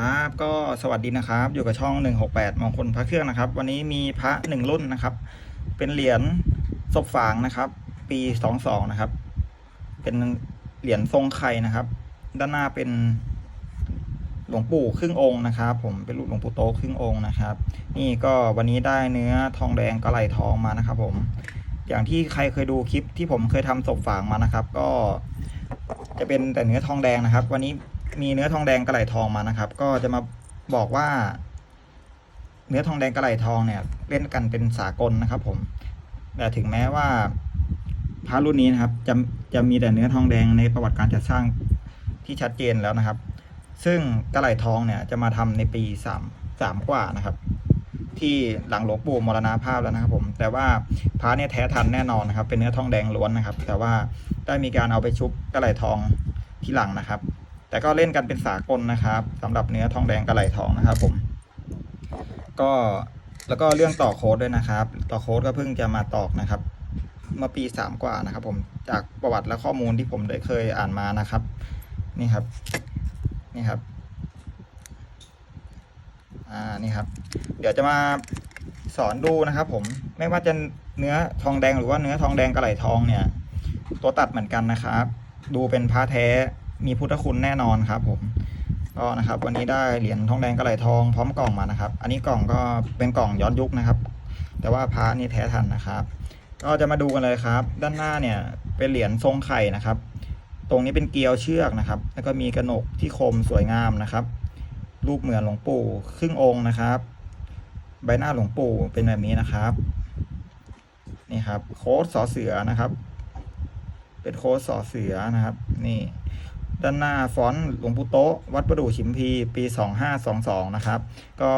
ครับก็สวัสดีนะครับ อยู่กับช่อง 168มองคลพระเครื่องนะครับ วันนี้มีพระหนึ่งรุ่นนะครับ เป็นเหรียญศพฝางนะครับ ปี 22 นะครับ เป็นเหรียญทรงไข่นะครับ ด้านหน้าเป็นหลวงปู่ครึ่งองค์นะครับ ผมเป็นรูปหลวงปู่โตครึ่งองค์นะครับ นี่ก็วันนี้ได้เนื้อทองแดงกระไหลทองมานะครับ ผม อย่างที่ใครเคยดูคลิปที่ผมเคยทำศพฝางมานะครับ ก็จะเป็นแต่เนื้อทองแดงนะครับ วันนี้ มีเนื้อทองแดงกระไหลทองมานะครับ ก็จะมาบอกว่า เนื้อทองแดงกระไหลทองเนี่ย เล่นกันเป็นสากลนะครับผมแต่ถึงแม้ว่าพระรุ่นนี้นะครับ จะจะมีแต่เนื้อทองแดงในประวัติการจัดสร้างที่ชัดเจนแล้วนะครับ ซึ่งกระไหลทองเนี่ยจะมาทำในปีสามสามกว่านะครับ ที่หลังหลวงปู่มรณภาพแล้วนะครับ ผม แต่ว่าพระเนี่ยแท้ทันแน่นอนนะครับ เป็นเนื้อทองแดงล้วนนะครับ แต่ว่าได้มีการเอาไปชุบกระไหลทองที่หลังนะครับ แต่ก็เล่นกันเป็นสากลนะครับสำหรับเนื้อทองแดงกระไหลทองนะครับ ผม ก็แล้วก็เรื่องต่อโค้ดด้วยนะครับ ต่อโค้ดก็เพิ่งจะมาตอกนะครับ เมื่อปีสามกว่านะครับ ผมจากประวัติและข้อมูลที่ผมได้เคยอ่านมานะครับ นี่ครับ นี่ครับ อ่านี่ครับ เดี๋ยวจะมาสอนดูนะครับ ผมไม่ว่าจะเนื้อทองแดงหรือว่าเนื้อทองแดงกระไหลทองเนี่ย ตัวตัดเหมือนกันนะครับ ดูเป็นพระแท้ มีพุทธคุณแน่นอนครับผมก็นะครับ วันนี้ได้เหรียญทองแดงกระไหลทองพร้อมกล่องมานะครับ อันนี้กล่องก็เป็นกล่องย้อนยุคนะครับ แต่ว่าพระนี่แท้ทันนะครับ ก็จะมาดูกันเลยครับ ด้านหน้าเนี่ยเป็นเหรียญทรงไข่นะครับ ตรงนี้เป็นเกลียวเชือกนะครับ แล้วก็มีกระหนกที่คมสวยงามนะครับ รูปเหมือนหลวงปู่ครึ่งองค์นะครับ ใบหน้าหลวงปู่เป็นแบบนี้นะครับนี่ครับ โค้ดสอเสือนะครับ เป็นโค้ดสอเสือนะครับ นี่ ด้านหน้าฟอนต์หลวงปู่โต๊ะวัดประดู่ชิมพี ปี 2522 นะครับ ก็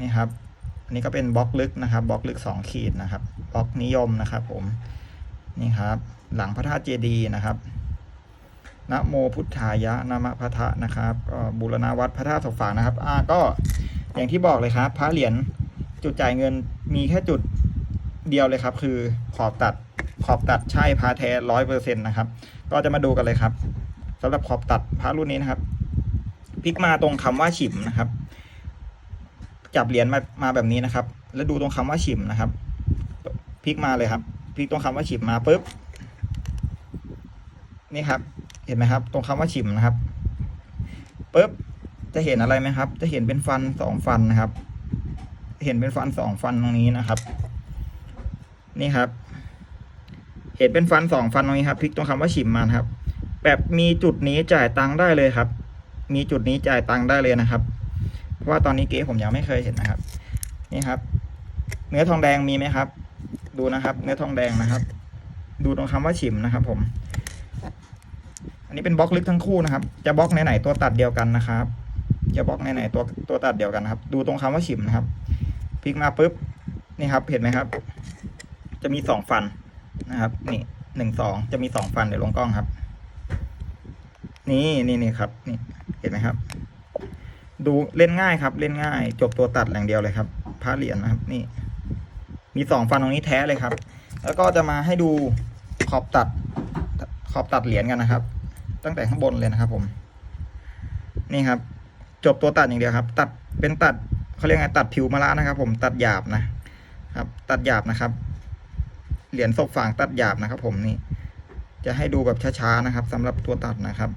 นี่ครับ อันนี้ก็เป็นบล็อกลึกนะครับบล็อกลึก 2 ขีดนะครับบล็อกนิยมนะครับผมนี่ครับ หลังพระธาตุเจดีย์นะครับนะโมพุทธายะนามะพระทะนะครับบูรณวัดพระธาตุสกฝางนะครับอ่าก็อย่างที่บอกเลยครับ พระเหรียญจุดจ่ายเงินมีแค่จุดเดียวเลยครับ คือขอบตัดขอบตัดใช่พระแท้ร้อยเปอร์เซ็นต์นะครับ ก็จะมาดูกันเลยครับ สำหรับขอบตัดพระรุ่นนี้นะครับพลิกมาตรงคำว่าฉิมนะครับ จับเหรียญมามาแบบนี้นะครับ แล้วดูตรงคำว่าฉิมนะครับพลิกมาเลยครับพลิกตรงคำว่าฉิมมาปุ๊บนี่ครับ เห็นไหมครับ ตรงคำว่าฉิมนะครับปุ๊บจะเห็นอะไรไหมครับ จะเห็นเป็นฟันสองฟันนะครับ เห็นเป็นฟันสองฟันตรงนี้นะครับ นี่ครับ เห็นเป็นฟันสองฟันตรงนี้ครับพลิกตรงคำว่าฉิมมาครับ แบบมีจุดนี้จ่ายตังค์ได้เลยครับ มีจุดนี้จ่ายตังค์ได้เลยนะครับ เพราะว่าตอนนี้เก๊ผมยังไม่เคยเห็นนะครับ นี่ครับ เนื้อทองแดงมีไหมครับ ดูนะครับ เนื้อทองแดงนะครับ ดูตรงคำว่าฉิมนะครับ ผม อันนี้เป็นบล็อกลึกทั้งคู่นะครับ จะบล็อกไหนๆตัวตัดเดียวกันนะครับ จะบล็อกไหนๆตัวตัวตัดเดียวกันครับ ดูตรงคำว่าฉิมนะครับพลิกมาปุ๊บนี่ครับ เห็นไหมครับ จะมีสองฟันนะครับ นี่หนึ่งสองจะมีสองฟันเดี๋ยวลงกล้องครับ นี่นี่นี่ครับนี่เห็นไหมครับ ดูเล่นง่ายครับ เล่นง่าย จบตัวตัดอย่างเดียวเลยครับพระเหรียญนะครับนี่ มีสองฟันตรงนี้แท้เลยครับ แล้วก็จะมาให้ดูขอบตัด ขอบตัดเหรียญกันนะครับ ตั้งแต่ข้างบนเลยนะครับ ผม นี่ครับ จบตัวตัดอย่างเดียวครับ ตัดเป็นตัดเขาเรียกไงตัดผิวมะระนะครับ ผมตัดหยาบนะครับ ตัดหยาบนะครับ เหรียญศพฝางตัดหยาบนะครับ ผมนี่ จะให้ดูแบบช้าๆนะครับสำหรับตัวตัดนะครับ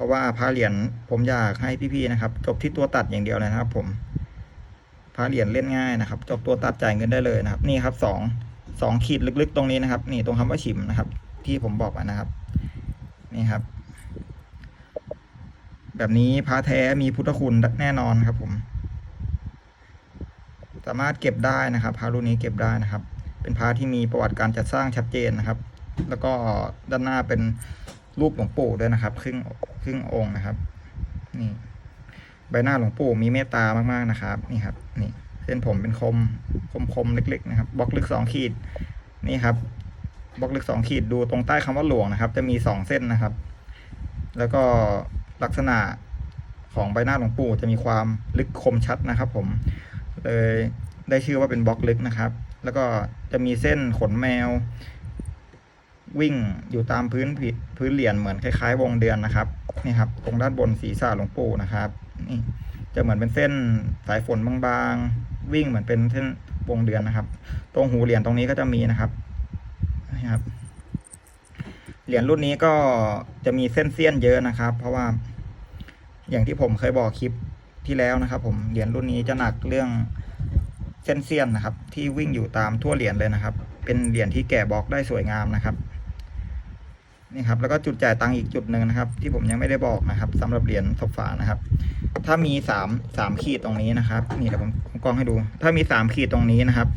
ราะว่าพระเหรียญผมอยากให้พี่ๆนะครับ จบที่ตัวตัดอย่างเดียวเลยนะครับ ผมพระเหรียญเล่นง่ายนะครับ จบตัวตัดจ่ายเงินได้เลยนะครับ นี่ครับสองสองขีดลึกๆ ตรงนี้นะครับ นี่ตรงคำว่าฉิมนะครับ ที่ผมบอกนะครับ นี่ครับ แบบนี้พระแท้มีพุทธคุณแน่นอนครับ ผม สามารถเก็บได้นะครับพระรุ่นนี้เก็บได้นะครับ เป็นพระที่มีประวัติการจัดสร้างชัดเจนนะครับ แล้วก็ด้านหน้าเป็นรูปหลวงปู่ด้วยนะครับ ครึ่ง ครึ่งองค์นะครับ นี่ใบหน้าหลวงปู่มีเมตตามากๆนะครับ นี่ครับ นี่เส้นผมเป็นคมคมคมๆเล็ก ๆ นะครับบล็อกลึกสองขีด นี่ครับบล็อกลึกสองขีดดูตรงใต้คำว่าหลวงนะครับ จะมีสองเส้นนะครับ แล้วก็ลักษณะของใบหน้าหลวงปู่จะมีความลึกคมชัดนะครับ ผม เลยได้ชื่อว่าเป็นบล็อกลึกนะครับ แล้วก็จะมีเส้นขนแมว วิ่งอยู่ตามพื้นพื้นเหรียญเหมือนคล้ายๆ วงเดือนนะครับนี่ครับตรงด้านบนศีรษะหลวงปู่นะครับนี่จะเหมือนเป็นเส้นสายฝนบางๆ วิ่งเหมือนเป็นเส้นวงเดือนนะครับ ตรงหูเหรียญตรงนี้ก็จะมีนะครับนี่ครับเหรียญรุ่นนี้ก็จะมีเส้นเสี้ยนเยอะนะครับ เพราะว่าอย่างที่ผมเคยบอกคลิปที่แล้วนะครับ ผมเหรียญรุ่นนี้จะหนักเรื่องเส้นเสี้ยนนะครับ ที่วิ่งอยู่ตามทั่วเหรียญเลยนะครับ เป็นเหรียญที่แกะบล็อกได้สวยงามนะครับ นี่ครับแล้วก็จุดจ่ายตังค์อีกจุดหนึ่งนะครับ ที่ผมยังไม่ได้บอกนะครับสำหรับเหรียญศพฝานะครับ ถ้ามีสามสามขีดตรงนี้นะครับ นี่เดี๋ยวผมกล้องให้ดู ถ้ามีสามขีดตรงนี้นะครับ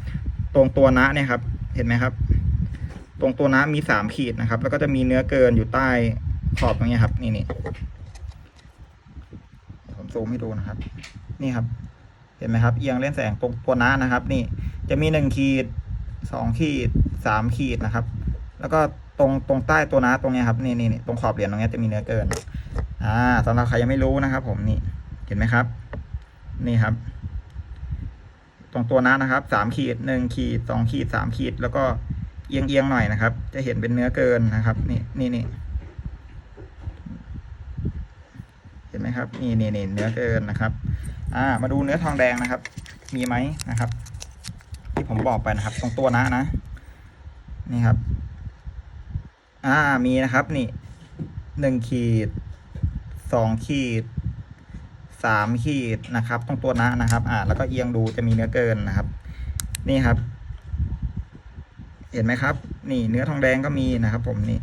ตรงตัวนะเนี่ยครับ เห็นไหมครับ ตรงตัวนะมีสามขีดนะครับ แล้วก็จะมีเนื้อเกินอยู่ใต้ขอบตรงนี้ครับ นี่นี่ผมซูมให้ดูนะครับ นี่ครับ เห็นไหมครับ เอียงเล่นแสงตรงตัวนะนะครับ นี่จะมีหนึ่งขีดสองขีดสามขีดนะครับ แล้วก็ รงตรงใต้ตัวนะตรงนี้ครับนี่นี่นี่ตรงขอบเหรียญตรงนี้จะมีเนื้อเกิน อ่าสำหรับใครยังไม่รู้นะครับ ผมนี่เห็นไหมครับ นี่ครับ ตรงตัวนะนะครับสามขีดหนึ่งขีดสองขีดสามขีด แล้วก็เอียงเอียงหน่อยนะครับ จะเห็นเป็นเนื้อเกินนะครับ นี่นี่นี่เห็นไหมครับนี่นี่นี่เนื้อเกินนะครับ อ่า มาดูเนื้อทองแดงนะครับ มีไหมนะครับ ที่ผมบอกไปนะครับ ตรงตัวนะนะ นี่ครับ อ่ามีนะครับนี่หนึ่งขีดสองขีดสามขีดนะครับ ตรงตัวนะนะครับ อ่า แล้วก็เอียงดูจะมีเนื้อเกินนะครับ นี่ครับ เห็นไหมครับ นี่เนื้อทองแดงก็มีนะครับ ผมนี่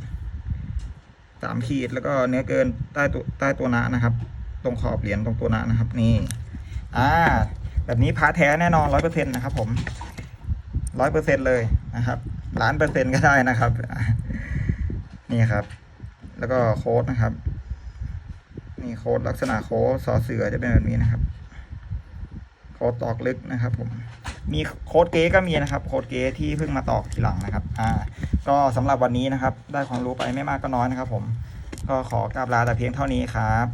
สามขีดแล้วก็เนื้อเกินใต้ตัวใต้ตัวนะนะครับ ตรงขอบเหรียญตรงตัวนะนะครับ นี่ อ่า แบบนี้พาแท้แน่นอนร้อยเปอร์เซ็นต์นะครับ ผมร้อยเปอร์เซ็นต์เลยนะครับล้านเปอร์เซ็นต์ก็ได้นะครับ นี่ครับ แล้วก็โค้ดนะครับนี่โค้ดลักษณะโค้ดสอเสือจะเป็นแบบนี้นะครับโค้ดตอกลึกนะครับผมมีโค้ดเก๊ก็มีนะครับโค้ดเก๊ที่เพิ่งมาตอกทีหลังนะครับ อ่า ก็สำหรับวันนี้นะครับ ได้ความรู้ไปไม่มากก็น้อยนะครับ ผม ก็ขอกราบลาแต่เพียงเท่านี้ครับ